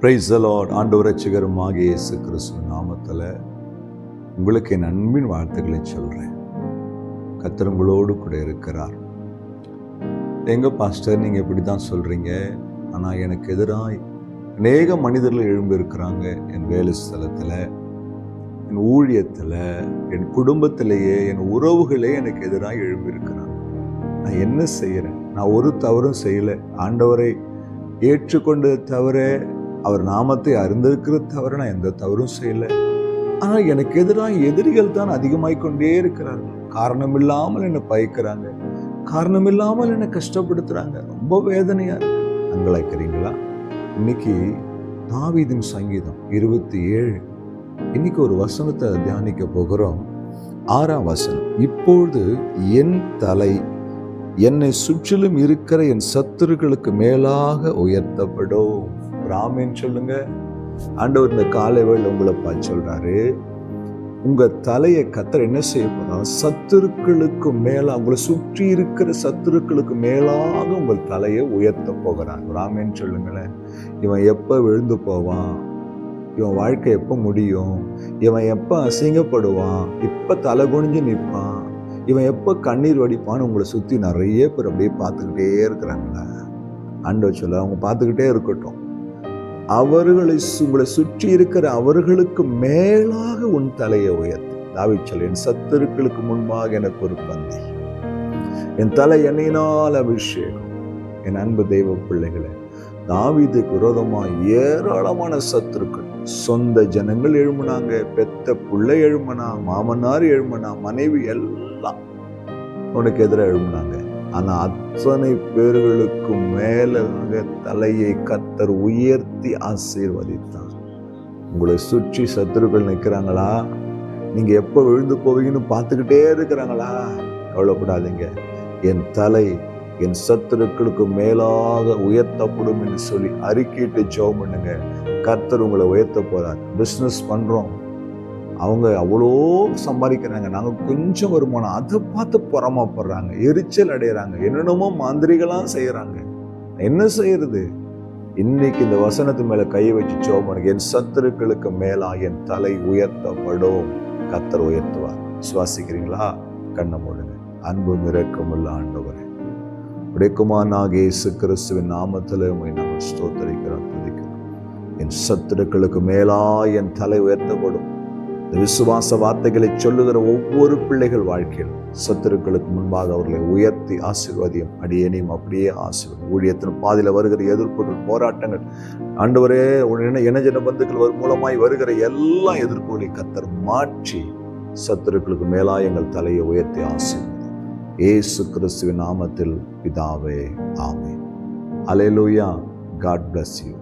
Price allot ஆண்டவர் ரட்சகருமாக இயேசு கிறிஸ்து நாமத்தில் உங்களுக்கு என் அன்பின் வாழ்த்துக்களை சொல்கிறேன் கர்த்தர் உங்களோடு கூட இருக்கிறார். எங்கள் பாஸ்டர் நீங்கள் இப்படி தான் சொல்கிறீங்க ஆனால் எனக்கு எதிராக அநேக மனிதர்கள் எழும்பியிருக்கிறாங்க என் வேலை ஸ்தலத்தில் என் ஊழியத்தில் என் குடும்பத்திலேயே என் உறவுகளே எனக்கு எதிராக எழும்பியிருக்கிறாங்க நான் என்ன செய்கிறேன் நான் ஒரு தவறும் செய்யலை. ஆண்டவரை ஏற்றுக்கொண்டது தவிர அவர் நாமத்தை அறிந்திருக்கிற தவறு நான் எந்த தவறும் செய்யலை. ஆனால் எனக்கு எதிராக எதிரிகள் தான் அதிகமாகிக் கொண்டே இருக்கிறார்கள். காரணம் இல்லாமல் என்னை பயக்கிறாங்க. காரணம் இல்லாமல் என்னை கஷ்டப்படுத்துறாங்க. ரொம்ப வேதனையா இருக்கு. அங்கலாய்க்கிறீங்களா இன்னைக்கு தாவீதின் சங்கீதம் இருபத்தி ஏழு இன்னைக்கு ஒரு வசனத்தை தியானிக்க போகிறோம். ஆறாம் வசனம். இப்பொழுது என் தலை என்னை சுற்றிலும் இருக்கிற என் சத்துருக்களுக்கு மேலாக உயர்த்தப்படும். ராமேன் சொல்லுங்க. ஆண்டவர் இந்த காலை உங்களை பார்த்து சொல்றாரு. உங்க தலையை கத்தர் என்ன செய்ய போறா சத்துருக்களுக்கு மேலா உங்களை சுற்றி இருக்கிற சத்துருக்களுக்கு மேலாக உங்கள் தலையை உயர்த்த போகிறான் ராமேன்னு சொல்லுங்களேன். இவன் எப்ப விழுந்து போவான்? இவன் வாழ்க்கை எப்போ முடியும்? இவன் எப்போ அசிங்கப்படுவான்? இப்போ தலை குனிஞ்சு நிற்பான். இவன் எப்போ கண்ணீர் வடிப்பான்னு உங்களை சுற்றி நிறைய பேர் அப்படியே பார்த்துக்கிட்டே இருக்கிறாங்களே ஆண்டவர் சொல்ல அவங்க பார்த்துக்கிட்டே இருக்கட்டும். அவர்களை உங்களை சுற்றி இருக்கிற அவர்களுக்கு மேலாக உன் தலையை உயர்த்து. தாவிச்சல் என் சத்துருக்களுக்கு முன்பாக எனக்கு ஒரு பந்தி. என் தலை எண்ணினால் அபிஷேகம். என் அன்பு தெய்வ பிள்ளைகளை தாவீதுக்கு விரோதமாக ஏராளமான சத்துருக்கள். சொந்த ஜனங்கள் எழுமனாங்க பெத்த பிள்ளை எழுமனா மாமனார் எழுமனா மனைவி எல்லாம் உனக்கு எதிராக எழுமனாங்க ஆனால் அத்தனை பேர்களுக்கு மேலாக தலையை கத்தர் உயர்த்தி ஆசீர்வதித்தார். உங்களை சுற்றி சத்துருக்கள் நிற்கிறாங்களா? நீங்கள் எப்போ விழுந்து போவீங்கன்னு பார்த்துக்கிட்டே இருக்கிறாங்களா? கவலைப்படாதீங்க. என் தலை என் சத்துருக்களுக்கு மேலாக உயர்த்தப்படும் என்று சொல்லி அறிக்கையிட்டு ஜோம் பண்ணுங்க. கர்த்தர் உங்களை உயர்த்த போகிறார் பிஸ்னஸ் பண்ணுறோம் அவங்க அவ்வளோ சம்பாதிக்கிறாங்க. நாங்கள் கொஞ்சம் வருமானம் அதை பார்த்து பொறாமப்படுறாங்க. எரிச்சல் அடைகிறாங்க என்னென்னமோ மாந்திரிகளாம் செய்கிறாங்க என்ன செய்யறது? இன்னைக்கு இந்த வசனத்து மேலே கையை வச்சு ஜோமனுக்கு என் சத்துருக்களுக்கு மேலா என் தலை உயர்த்தப்படும். கத்தர் உயர்த்துவார். சுவாசிக்கிறீங்களா கண்ணை மூடுங்க. அன்பு மிரக்கமுள்ள ஆண்டவரே. உடைக்குமானாக இயேசு கிறிஸ்துவின் நாமத்தில் உண்மை நாம் ஸ்தோத்தரிக்கிறோம் துதிக்கிறோம். என் சத்துருக்களுக்கு மேலா என் தலை உயர்த்தப்படும். இந்த விசுவாச வார்த்தைகளை சொல்லுகிற ஒவ்வொரு பிள்ளைகள் வாழ்க்கையில் சத்துருக்களுக்கு முன்பாக அவர்களை உயர்த்தி ஆசீர்வாதியம். அடியேனையும் அப்படியே ஆசீர்வாதம் ஊழியத்தின் பாதையில் வருகிற எதிர்ப்புகள் போராட்டங்கள் ஆண்டவரே இணைஜன இனஜன பந்துக்கள் ஒரு மூலமாய் வருகிற எல்லா எதிர்ப்புகளை கத்தர் மாற்றி சத்துருக்களுக்கு மேலாய் எங்கள் தலையை உயர்த்தி ஆசீர்வாதம் ஏசு கிறிஸ்துவின் நாமத்தில் பிதாவே ஆமே அலையலூயா காட் பிளஸ் யூ